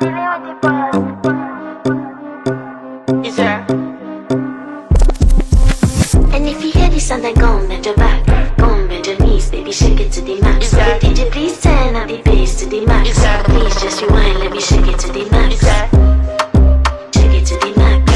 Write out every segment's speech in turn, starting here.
dealing with the boss. Yes, sir. And if you hear this sound, then go on bend your back. Go on bend your knees, baby, shake it to the max. Yes, sir. DJ, please turn up the bass to the max. Yes, sir. Please just rewind, let me shake it to the max. Yes, sir. Shake it to the max.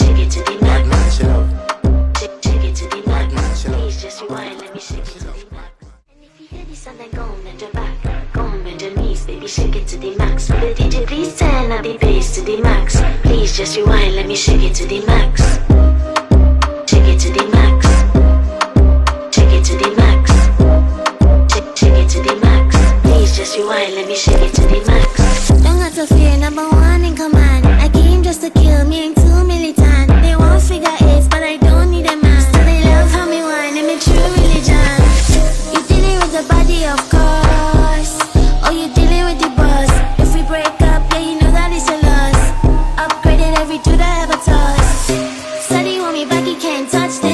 Shake it to the max. Man, chill out. Shake, shake it to the max. man, chill out. Please just rewind, let me shake it to the max. And this sound, then go on your back. Go on bend your knees, baby, shake it to the max. Will DJ please turn up the bass to the max? Please just rewind, let me shake it to the max. Shake it to the max. Shake it to the max. Shake it to the max. Please just rewind, let me shake it to the max. Don't got to fear, number one in command. I came just to kill of course. Or you're dealing with the boss. If we break up, yeah, you know that it's a loss. Upgraded every that I ever toss. Study want me back, you can't touch this.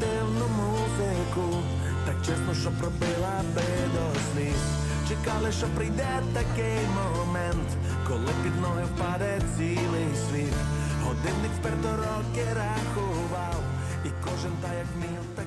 примітивну музику. Так чесно, що пробила би до сліз. Чекали, що прийде такий момент Коли під ноги впаде цілий світ. Годинник вперто роки рахував І кожен та як міг, так